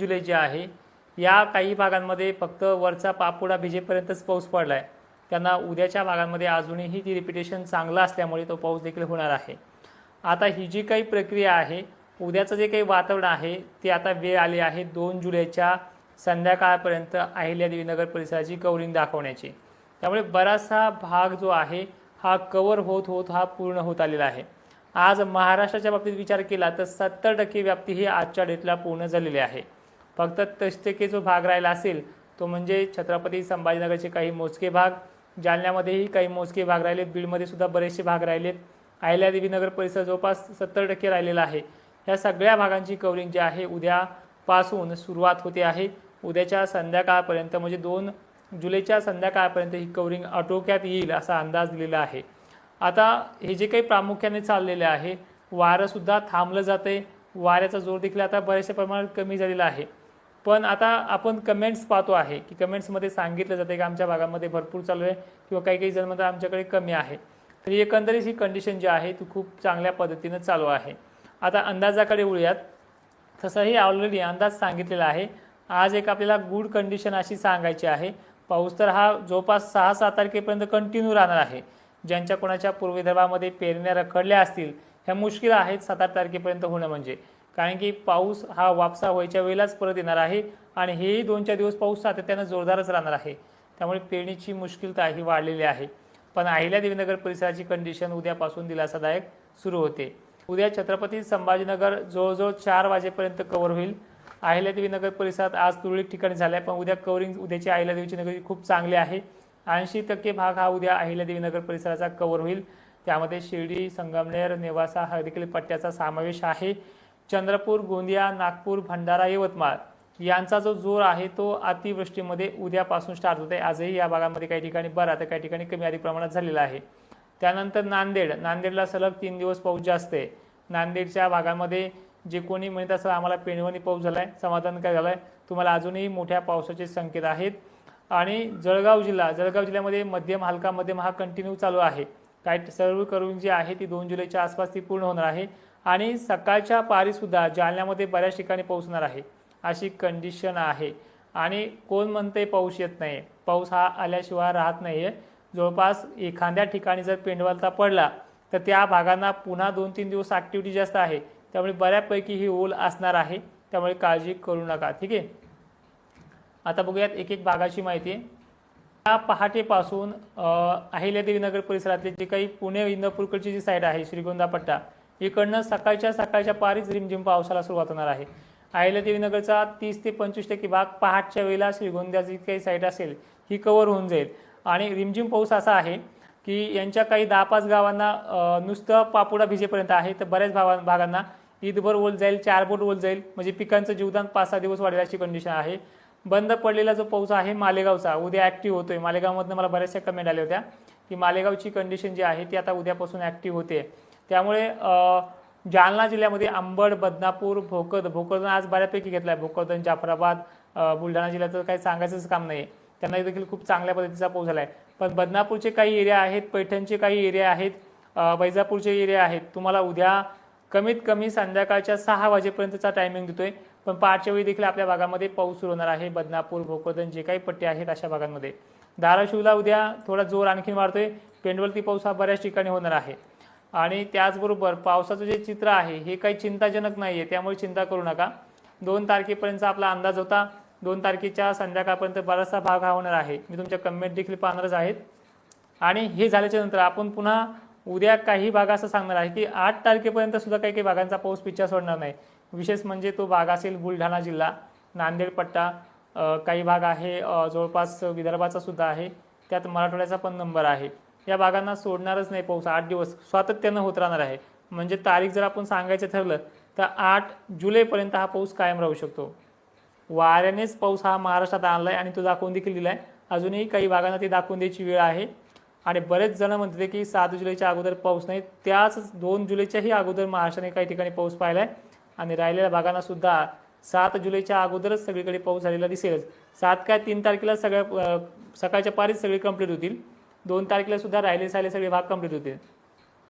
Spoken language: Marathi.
जुलै जे आहे या काही भागांमध्ये फक्त वरचा पापुडा भिजेपर्यंतच पाऊस पडला आहे त्यांना उद्याच्या भागांमध्ये अजूनही ती रिपिटेशन चांगलं असल्यामुळे तो पाऊस देखील होणार आहे. आता ही जी काही प्रक्रिया आहे उद्याचं जे काही वातावरण आहे ते आता वेळ आली आहे दोन जुलैच्या संध्याकाळपर्यंत अहिल्यादेवी नगर परिसराची कवरिंग दाखवण्याची. त्यामुळे बराचसा भाग जो आहे हा कवर होत होत हा पूर्ण होत आलेला आहे. आज महाराष्ट्राच्या बाबतीत विचार केला तर सत्तर टक्के व्याप्ती ही आजच्या डेटला पूर्ण झालेली आहे. फक्त तष्टके टक्के जो भाग राहिला असेल तो म्हणजे छत्रपती संभाजीनगरचे काही मोजके भाग. जालन्यामध्येही काही मोजके भाग राहिलेत बीडमध्ये सुद्धा बरेचसे भाग राहिलेत. अहिल्यादेवी नगर परिसर जवळपास सत्तर टक्के राहिलेला आहे. ह्या सगळ्या भागांची कवरिंग जी आहे उद्यापासून सुरुवात होते आहे. उद्याच्या संध्याकाळपर्यंत म्हणजे दोन जुलैच्या संध्याकाळपर्यंत ही कवरिंग आटोक्यात येईल असा अंदाज दिलेला आहे. आता हे जे काही प्रामुख्याने चाललेले आहे वारंसुद्धा थांबलं जाते वाऱ्याचा जोर देखील आता बऱ्याचशा प्रमाणात कमी झालेला आहे. पण आता आपण कमेंट्स पाहतो आहे की कमेंट्समध्ये सांगितलं जाते की आमच्या भागामध्ये भरपूर चालू आहे किंवा काही काही जण म्हणतात आमच्याकडे कमी आहे. तर एकंदरीत ही कंडिशन जी आहे ती खूप चांगल्या पद्धतीनं चालू आहे. आता अंदाजाकडे वळूयात. तसंही ऑलरेडी अंदाज सांगितलेला आहे. आज एक आपल्याला गुड कंडिशन अशी सांगायची आहे. पाऊस तर हा जवळपास सहा सात तारखेपर्यंत कंटिन्यू राहणार आहे. ज्यांच्या कोणाच्या पूर्वविदर्भामध्ये पेरण्या रखडल्या असतील ह्या मुश्किल आहेत सात आठ तारखेपर्यंत होणं म्हणजे. कारण की पाऊस हा वापसा व्हायच्या वेळेलाच परत येणार आहे आणि हेही दोन चार दिवस पाऊस सातत्यानं जोरदारच राहणार आहे. त्यामुळे पेरणीची मुश्किलता ही वाढलेली आहे. पण अहिल्या देवीनगर परिसराची कंडिशन उद्यापासून दिलासादायक सुरू होते. उद्या छत्रपती संभाजीनगर जवळजवळ चार वाजेपर्यंत कव्हर होईल. अहिल्या देवीनगर परिसरात आज तुरळक ठिकाणी झालं आहे पण उद्या कव्हरिंग उद्याची अहिल्यादेवीची नगर खूप चांगली आहे. ऐंशी टक्के भाग हा उद्या अहिल्यादेवी नगर परिसराचा कव्हर होईल. त्यामध्ये शिर्डी संगमनेर नेवासा हा देखील पट्ट्याचा समावेश आहे. चंद्रपूर गोंदिया नागपूर भंडारा यवतमाळ यांचा जो जोर आहे तो अतिवृष्टीमध्ये उद्यापासून स्टार्ट होत आहे आजही या भागामध्ये काही ठिकाणी बरा तर काही ठिकाणी कमी अधिक प्रमाणात झालेला आहे. त्यानंतर नांदेड. नांदेडला सलग तीन दिवस पाऊस जास्त आहे. नांदेडच्या भागामध्ये जे कोणी म्हणत असेल आम्हाला पेणवणी पाऊस झाला आहे समाधान काय झालं आहे तुम्हाला अजूनही मोठ्या पावसाचे संकेत आहेत. आणि जळगाव जिल्हा जळगाव जिल्ह्यामध्ये मध्यम हलका मध्यम हा कंटिन्यू चालू आहे. काय सर्व करून जी आहे ती दोन जुलैच्या आसपास ती पूर्ण होणार आहे. आणि सकाळच्या पारीसुद्धा जालन्यामध्ये बऱ्याच ठिकाणी पाऊस होणार आहे. अशी कंडिशन आहे. आणि कोण म्हणते पाऊस येत नाही पाऊस हा आल्याशिवाय राहत नाही आहे जवळपास एखाद्या ठिकाणी जर पेंडवलता पडला तर त्या भागांना पुन्हा दोन तीन दिवस ॲक्टिव्हिटी जास्त आहे. त्यामुळे बऱ्यापैकी ही ओल असणार आहे. त्यामुळे काळजी करू नका. ठीक आहे? आता बघूयात एक एक भागाची माहिती. या पहाटेपासून अ, अहिल्यादेवी नगर परिसरातले जे काही पुणे इंदापूरकडची जी साईड आहे श्रीगोंदा पट्टा इकडनं सकाळच्या सकाळच्या पारीच रिमझिम पावसाला सुरुवात होणार आहे. अहिल्यादेवी देवीनगरचा तीस ते पंचवीस टक्के भाग पहाटच्या वेळेला श्रीगोंद्याची काही साईड असेल ही कव्हर होऊन जाईल. आणि रिमझिम पाऊस असा आहे की यांच्या काही दहा पाच गावांना नुसतं पापुडा भिजेपर्यंत आहे तर बऱ्याच भावा भागांना ईदभर ओल जाईल चार बोट ओल जाईल. म्हणजे पिकांचं जीवदान पाच सहा दिवस वाढेल अशी कंडिशन आहे. बंद पडलेला जो पाऊस आहे मालेगावचा उद्या ॲक्टिव्ह होतोय. मालेगावमधनं मला बऱ्याचशा कमेंट आल्या होत्या की मालेगावची कंडिशन जी आहे ती आता उद्यापासून ॲक्टिव्ह होते. त्यामुळे जालना जिल्ह्यामध्ये अंबड बदनापूर भोकद भोकरदन आज बऱ्यापैकी घेतला आहे भोकरदन जाफराबाद बुलढाणा जिल्ह्याचं काही सांगायचंच काम नाही त्यांना देखील खूप चांगल्या पद्धतीचा पाऊस झाला आहे पण बदनापूरचे काही एरिया आहेत पैठणचे काही एरिया आहेत वैजापूरचे एरिया आहेत. तुम्हाला उद्या कमीत कमी संध्याकाळच्या सहा वाजेपर्यंतचा टायमिंग देतोय. पण पहाटच्या वेळी देखील आपल्या भागामध्ये पाऊस सुरू होणार आहे. बदनापूर भोकरदन जे काही पट्टे आहेत अशा भागांमध्ये. धाराशिवला उद्या थोडा जोर आणखीन वाढतोय. पेंडवलती पाऊस हा बऱ्याच ठिकाणी होणार आहे. आणि त्याचबरोबर पावसाचं जे चित्र आहे हे काही चिंताजनक नाही आहे त्यामुळे चिंता करू नका. दोन तारखेपर्यंतचा आपला अंदाज होता. दोन तारखेच्या संध्याकाळपर्यंत बराचसा भाग हा होणार आहे. मी तुमच्या कमेंट देखील पाहणारच आहेत. आणि हे झाल्याच्यानंतर आपण पुन्हा उद्या काही भाग असं सांगणार आहे की आठ तारखेपर्यंत सुद्धा काही काही भागांचा पाऊस पिच्छा सोडणार नाही. विशेष म्हणजे तो भाग असेल बुलढाणा जिल्हा नांदेड पट्टा काही भाग आहे जवळपास विदर्भाचा सुद्धा आहे. त्यात मराठवाड्याचा पण नंबर आहे. या भागांना सोडणारच नाही पाऊस. आठ दिवस सातत्यानं होत राहणार आहे. म्हणजे तारीख जर आपण सांगायचं ठरलं तर आठ जुलैपर्यंत हा पाऊस कायम राहू शकतो. वाऱ्यानेच पाऊस हा महाराष्ट्रात आणला आहे आणि तो दाखवून देखील दिलाय. अजूनही काही भागांना ते दाखवून द्यायची वेळ आहे. आणि बरेच जण म्हणते की सात जुलैच्या अगोदर पाऊस नाही. त्याच दोन जुलैच्याही अगोदर महाराष्ट्राने काही ठिकाणी पाऊस पाहिला आहे आणि राहिलेल्या भागांना सुद्धा सात जुलैच्या अगोदरच सगळीकडे पाऊस झालेला दिसेलच. सात काय तीन तारखेला सगळ्या सकाळच्या पारीच सगळे कंप्लीट होतील. दोन तारखेला सुद्धा राहिले साले सगळे भाग कंप्लीट होतील